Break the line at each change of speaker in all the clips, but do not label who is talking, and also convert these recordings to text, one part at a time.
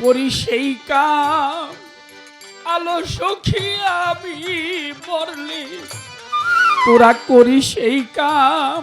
করি সেই কাম। আলো সখী আমি মরলি তোরা করি সেই কাম।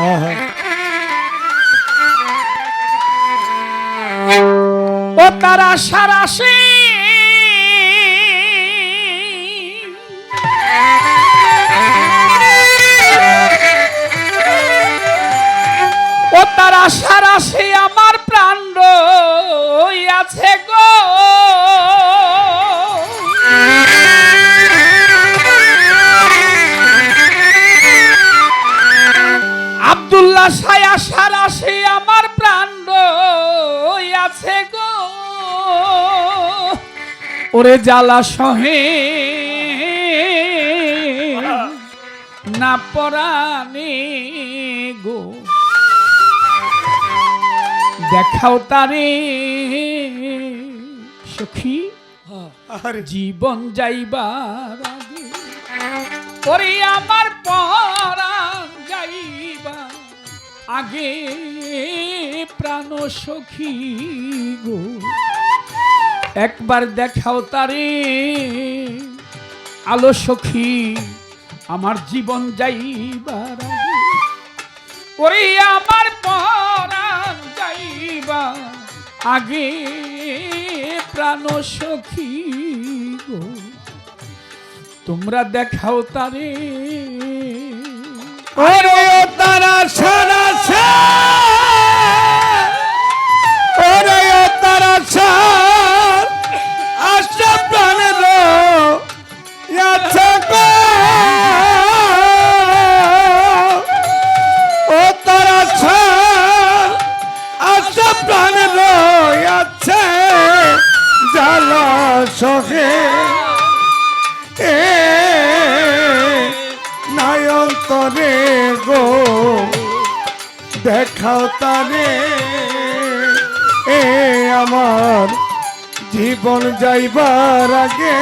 ও তারা সারাশি ও তারা সারাসি আব্দুল্লাহ সায়া সারাসি আমার প্রাণ আছে গো। ওরে জ্বালা সহে। না পরানে গো। দেখাও তারে সখী। জীবন যাইবার আগে। ওরে আমার পরাণ যাইবা আগে প্রাণ সখী গো। একবার দেখাও তারে আলো সখী, আমার জীবন যাইবার ওরে আমার পরাণ যাইবা আগে প্রাণ সখী গো। তোমরা দেখাও তারে।
তারা সারা ওরে ও তারা সার আশা প্রাণের আছে ও তারা সার আশা প্রাণের আছে জালা সহে। এ নয়ন্তরে গো। দেখাও তারে এ আমার জীবন যাইবার আগে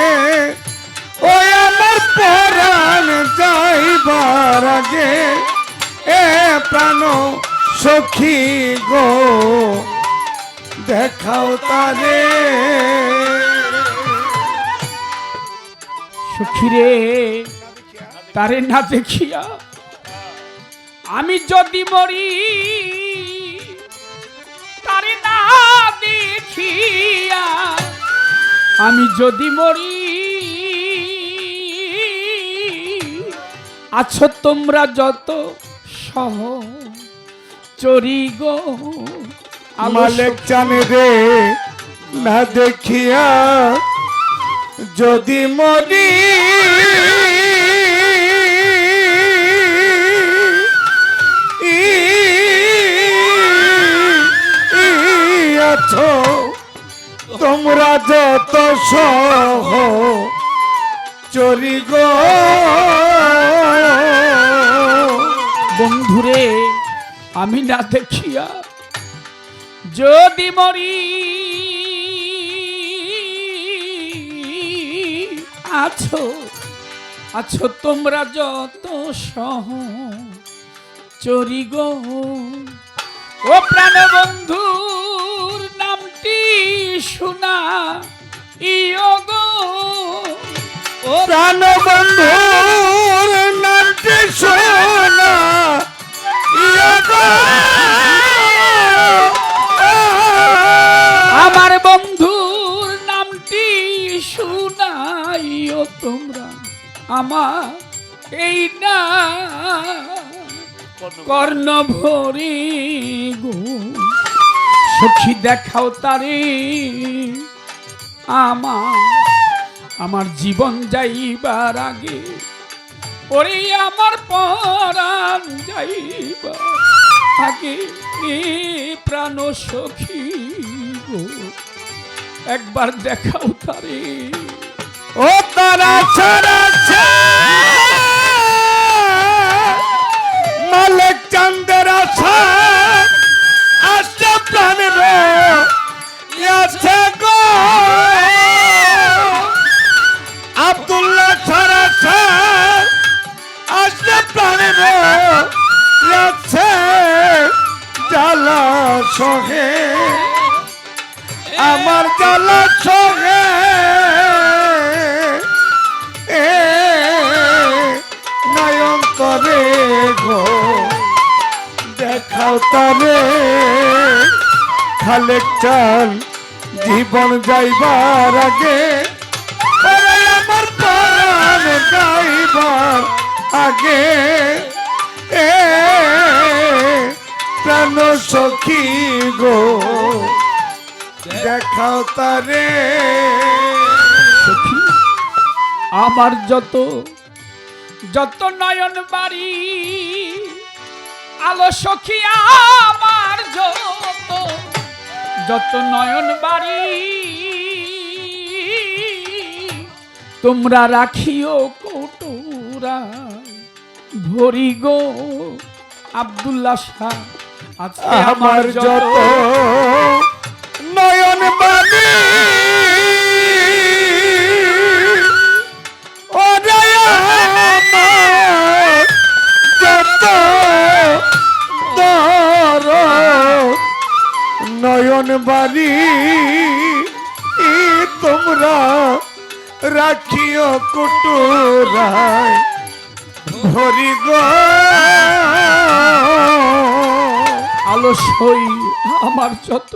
ওই আমার পরাণ যাইবার আগে, এ প্রাণ সখী গো, দেখাও তারে
সখীরে, তারে না দেখিয়া আমি যদি মরি তারে না দেখিয়া আমি যদি মরি আছো তোমরা যত সহ চরি গো
মালেক জানে রে না দেখিয়া যদি মরি আছো? তোমরা যত সহ চরি গো।
বন্ধুরে, আমি না দেখিয়া যদি মরি, আছো আছো তোমরা যত সহ চরি গো। ও প্রাণ বন্ধুর নামটি শোনা ইয় গো। ও
প্রাণ বন্ধুর নামটি শোনা ইয়া গো।
আমার বন্ধুর নামটি শুনাইও তোমরা আমার এই না। কর্ণ ভরে গো সখী দেখাও তারে। আমার আমার জীবন যাইবার আগে, ওরে আমার পরাণ যাইবার আগে প্রাণ সখী গো, একবার দেখাও তারে।
ও তারা ছাড়া মালিক চান্দের আশা তারে খালেক চাল জীবন যাইবার আগে ওরে আমার প্রাণ যাইবার আগে এ প্রাণ সখী গো দেখাও তারে।
আমার যত যত নয়ন বাড়ি আলো সখী আমার যত যত নয়ন বাড়ি তোমরা রাখিও কৌটোরা ভরি গো আব্দুল্লাহ শাহ। আজকে
আমার যত নয়ন বাণী রাখিও কুটুরায় ভরি গো।
আলসই আমার যত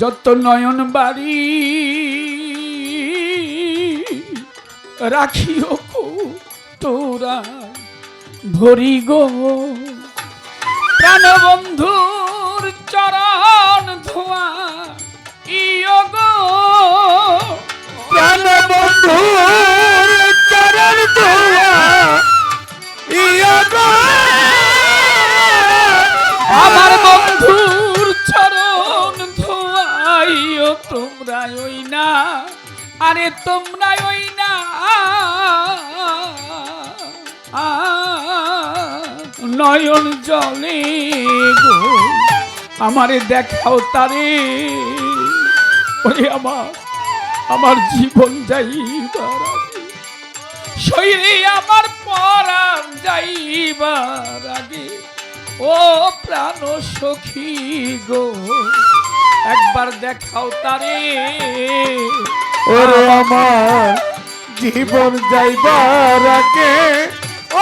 যত নয়ন বাড়ি রাখিও তোরা ভরি গো। প্রাণবন্ধুর চরণ ধোয়া ইয় গো।
প্রাণ বন্ধু? চরণ ধোয়া।
আমার বন্ধুর চরণ ধোয়াইও তোমরা ওই না। আরে তোমরা ওই না। নয়ন জলে গো, আমারে দেখাও তারে। ওরে আমার আমার জীবন যাইবার শরীরে আমার পরাণ যাইবার আগে, ও প্রাণ সখী গো, একবার দেখাও তারে।
ওরে আমার জীবন যাইবার আগে,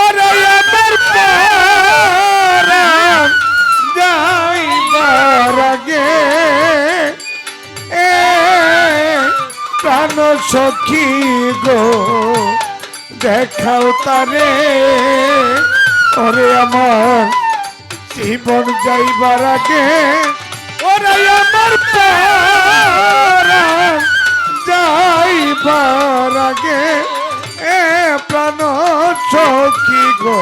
ওরে আমার প্রাণ যাইবার আগে। প্রাণ সখী গো? দেখাও তারে। ওরে আমার জীবন যাইবার আগে, ওরে আমার যাইবার আগে, এ প্রাণ সখী গো,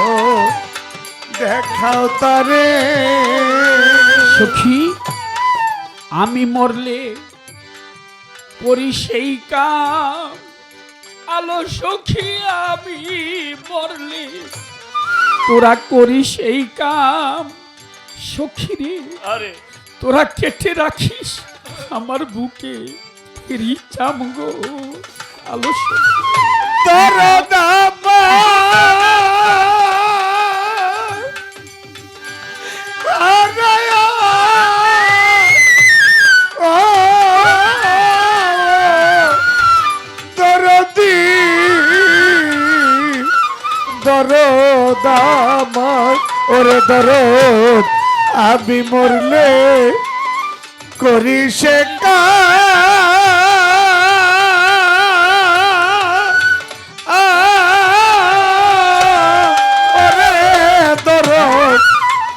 দেখাও তারে।
সখী, আমি মরলে করি সেই কাম। আলো সখী আমি মরলে তোরা করি সেই কাম। সখী রে
আরে।
তোরা কেটে রাখিস আমার বুকে ফিরি চাম গো আলো সখী।
দরদ আমার ওরে দরদ, আমি মরলে করি সে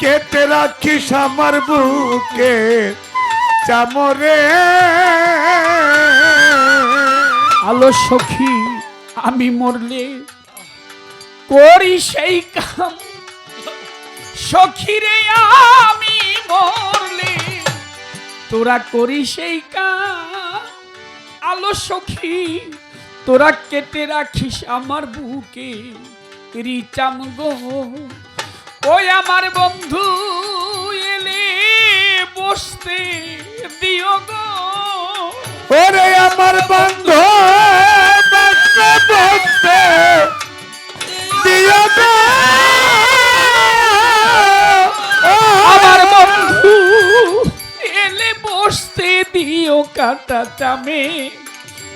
কেটে রাখিস আমার বুকে চামরে
আলো সখী, আমি মরলে করি সেই কাম। সখী রে আমি মরলে তোরা করি সেই কাম। আলো সখী, তোরা কেটে রাখিস আমার বুকে রিচাম গো। ওই আমার বন্ধু, এলে বসতে দিও গো।
ওরে আমার বন্ধু
কাটা চামে,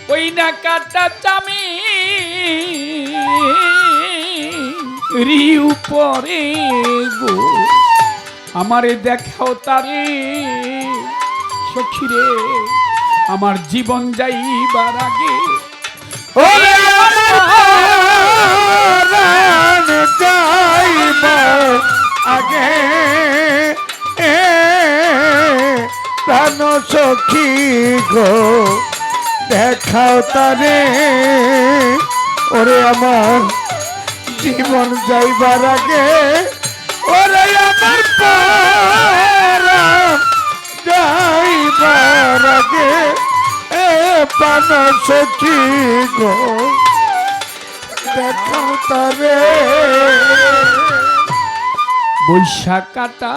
ওই না কাটা চামে। রিউ পরে গো, আমারে দেখাও তারে। সখীরে আমার জীবন যাইবার আগে।
আগে। সখী গো, দেখাও তারে ওরে আমার জীবন যাইবার আগে, ওরে আমার প্রাণ যাইবার আগে। এ প্রাণ সখী গো, দেখাও তারে
বৈশাখ কাটা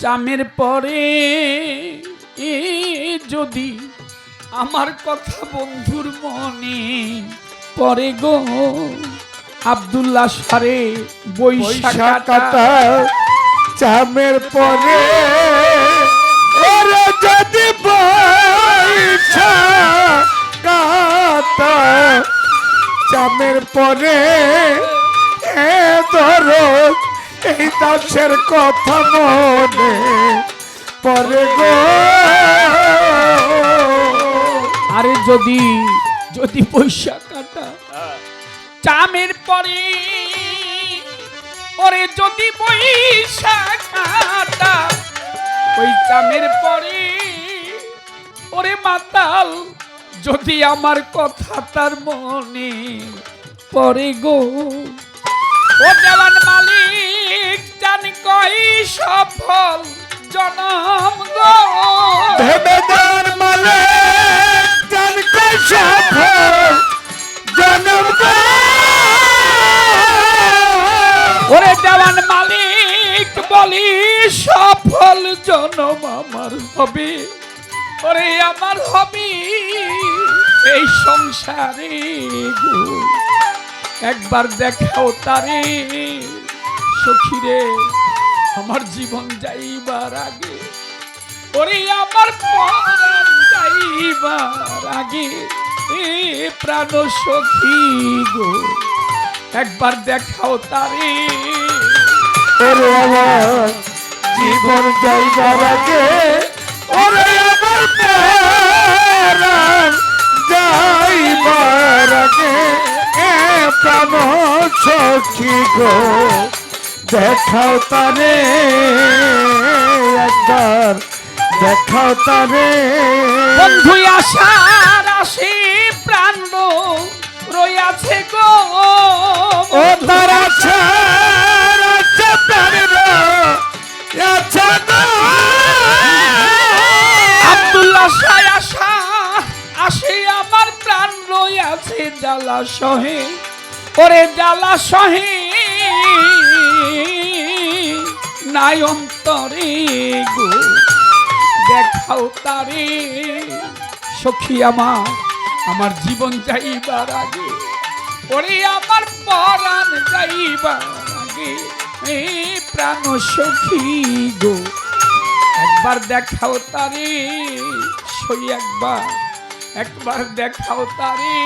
চামের পরে এ যদি আমার কথা বন্ধুর মনে পরে গো। আব্দুল্লাহ সারে বৈশাখ
বৈশাখ
কাটা
কাটা চামের পরে যদি চামের পরে ধরো এই দাসের কথা মনে পরে গো।
আরে যদি যদি বৈশাখ কাটা চামের পরে, ওরে যদি বৈশাখ কাটা ওই চামের পরে, ওরে মাতাল, যদি আমার কথা তার মনে পরে গো। ও দেওয়ান মালিক জান কই সফল জনম গো।
ভেবেদার মালে জান কো সফল জনম
ওরে দেওয়ান মালিক বলি সফল জনম আমার হবে। ওরে আমার হবে এই সংসারে একবার দেখাও তারে। সখীরে আমার জীবন যাইবার আগে, ওরে আমার যাইবার আগে প্রাণ সখী গো, একবার দেখাও তারে।
ওরে আমার জীবন যাইবার আগে, ওরে আমার প্রাণ যাইবার আগে প্রাণ সখী গো। দেখাও তারে একবার দেখাও তারে।
বন্ধু আশার আসে প্রাণ রইয়াছে গো।
ও তারা
আব্দুল্লাহ আশা আসে আমার প্রাণ রইয়াছে জ্বালা সহে। ওরে জ্বালা সহে নাই অন্তরে গো। দেখাও তারে, সখী আমার আমার জীবন যাইবার আগে। ওরে আমার পরাণ যাইবার আগে। প্রাণ সখী গো, একবার দেখাও তারে, সই একবার একবার দেখাও তারে।